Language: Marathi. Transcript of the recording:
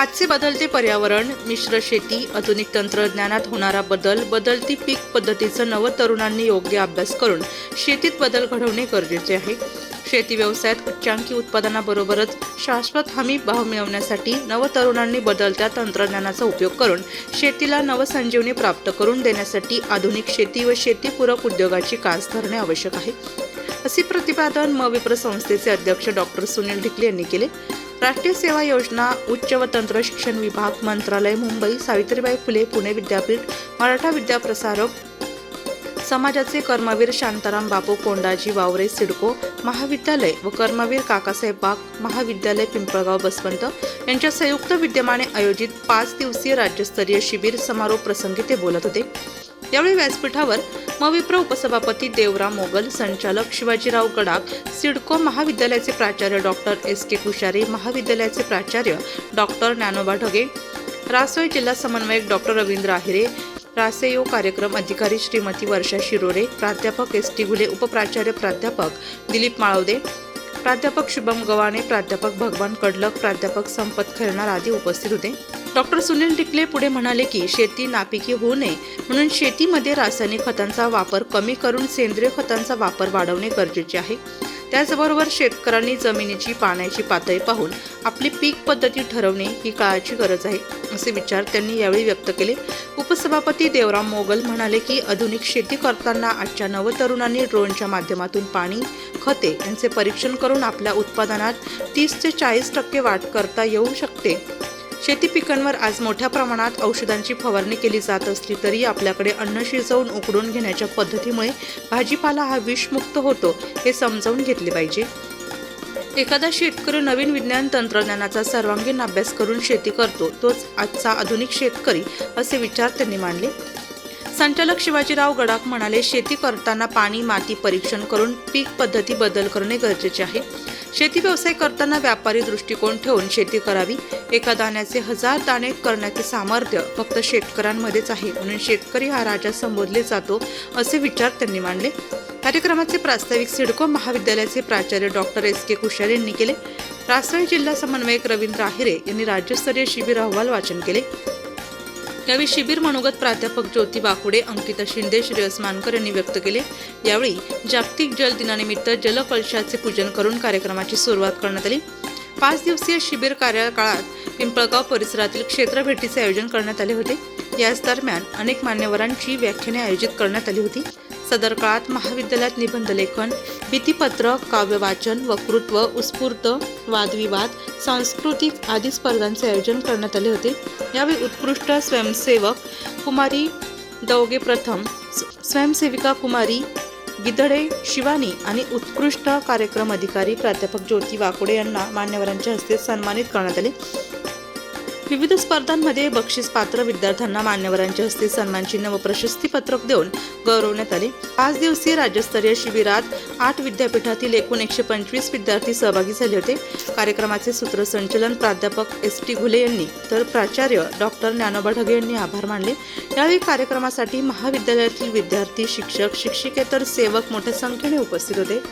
आजचे बदलते पर्यावरण मिश्र शेती आधुनिक तंत्रज्ञानात होणारा बदल बदलती पीक पद्धतीचं नव तरुणांनी योग्य अभ्यास करून शेतीत बदल घडवणे गरजेचे आहे. शेती व्यवसायात उच्चांकी उत्पादनाबरोबरच शाश्वत हमी भाव मिळवण्यासाठी नव तरुणांनी बदलत्या तंत्रज्ञानाचा उपयोग करून शेतीला नवसंजीवनी प्राप्त करून देण्यासाठी आधुनिक शेती व शेतीपूरक उद्योगाची कास धरणे आवश्यक आहे. असे प्रतिपादन मविप्र संस्थेचे अध्यक्ष डॉक्टर सुनील ढिकले यांनी केले. राष्ट्रीय सेवा योजना उच्च व तंत्र शिक्षण विभाग मंत्रालय मुंबई सावित्रीबाई फुले पुणे विद्यापीठ मराठा विद्याप्रसारक समाजाचे कर्मवीर शांताराम बापू कोंडाजी वावरे सिडको महाविद्यालय व कर्मवीर काकासाहेब बाग महाविद्यालय पिंपळगाव बसवंत यांच्या संयुक्त विद्यमाने आयोजित पाच दिवसीय राज्यस्तरीय शिबिर समारोप प्रसंगी ते बोलत होते. यावेळी व्यासपीठावर मविप्र उपसभापती देवराम मोगल संचालक शिवाजीराव गडाख सिडको महाविद्यालयाचे प्राचार्य डॉक्टर एस के कुशारी महाविद्यालयाचे प्राचार्य डॉक्टर ज्ञानोबा ढगे रासोई जिल्हा समन्वयक डॉक्टर रवींद्र आहिरे रासेयो कार्यक्रम अधिकारी श्रीमती वर्षा शिरोरे प्राध्यापक एस टी गुले उपप्राचार्य प्राध्यापक दिलीप माळवदे प्राध्यापक शुभम गवाणे प्राध्यापक भगवान कडलक प्राध्यापक संपत खैरणार आदी उपस्थित होते. डॉक्टर सुनील टिकले पुढे म्हणाले की शेती नापिकी होऊ नये म्हणून शेतीमध्ये रासायनिक खतांचा वापर कमी करून सेंद्रिय खतांचा वापर वाढवणे गरजेचे आहे. त्याचबरोबर शेतकऱ्यांनी जमिनीची पाण्याची पातळी पाहून आपली पीक पद्धती ठरवणे ही काळाची गरज आहे असे विचार त्यांनी यावेळी व्यक्त केले. उपसभापती देवराम मोगल म्हणाले की आधुनिक शेती करताना आजच्या नवतरुणांनी ड्रोनच्या माध्यमातून पाणी खते यांचे परीक्षण करून आपल्या उत्पादनात तीस ते चाळीस टक्के वाढ करता येऊ शकते. शेती पिकांवर आज मोठ्या प्रमाणात औषधांची फवारणी केली जात असली तरी आपल्याकडे अन्न शिजवून उकडून घेण्याच्या पद्धतीमुळे भाजीपाला हा विषमुक्त होतो हे समजावून घेतले पाहिजे. एखादा शेतकरी नवीन विज्ञान तंत्रज्ञानाचा सर्वांगीण अभ्यास करून शेती करतो तोच आजचा आधुनिक शेतकरी असे विचार त्यांनी मांडले. संचालक शिवाजीराव गडाख म्हणाले शेती करताना पाणी माती परीक्षण करून पीक पद्धती बदल करणे गरजेचे आहे. शेती व्यवसाय करताना व्यापारी दृष्टिकोन ठेवून शेती करावी. एका दाण्याचे हजार दाणे करण्याचे सामर्थ्य फक्त शेतकऱ्यांमध्येच आहे. म्हणून शेतकरी हा राजा संबोधले जातो असे विचार त्यांनी मांडले. कार्यक्रमाचे प्रास्ताविक सिडको महाविद्यालयाचे प्राचार्य डॉक्टर एस. के. कुशार यांनी केले. राष्ट्रीय जिल्हा समन्वयक रवींद्र आहिरे यांनी राज्यस्तरीय शिबिर अहवाल वाचन केले. यावेळी शिबिर मनोगत प्राध्यापक ज्योती बाकुडे अंकिता शिंदे श्रेयस मानकर यांनी व्यक्त केले. यावेळी जागतिक जल दिनानिमित्त जलकलशाचे पूजन करून कार्यक्रमाची सुरुवात करण्यात आली. पाच दिवसीय शिबिर कार्यकाळात पिंपळगाव परिसरातील क्षेत्रभेटीचे आयोजन करण्यात आले होते. याच दरम्यान अनेक मान्यवरांची व्याख्याने आयोजित करण्यात आली होती. सदर काळात महाविद्यालयात निबंध लेखन भीतीपत्र काव्यवाचन वक्तृत्व उत्स्फूर्त वादविवाद सांस्कृतिक आदी स्पर्धांचे आयोजन करण्यात आले होते. यावेळी उत्कृष्ट स्वयंसेवक कुमारी दौगे प्रथम स्वयंसेविका कुमारी गिदडे शिवानी आणि उत्कृष्ट कार्यक्रम अधिकारी प्राध्यापक ज्योती वाकोडे यांना मान्यवरांच्या हस्ते सन्मानित करण्यात आले. विविध स्पर्धांमध्ये बक्षीस पात्र विद्यार्थ्यांना मान्यवरांच्या हस्ते सन्मान चिन्ह व प्रशस्ती पत्रक देऊन गौरवण्यात आले. पाच दिवसीय राज्यस्तरीय शिबिरात आठ विद्यापीठातील एकूण एकशे पंचवीस विद्यार्थी सहभागी झाले होते. कार्यक्रमाचे सूत्रसंचलन प्राध्यापक एस टी घुले यांनी तर प्राचार्य डॉक्टर ज्ञानोबा ढगे यांनी आभार मानले. यावेळी कार्यक्रमासाठी महाविद्यालयातील विद्यार्थी शिक्षक शिक्षिकेतर सेवक मोठ्या संख्येने उपस्थित होते.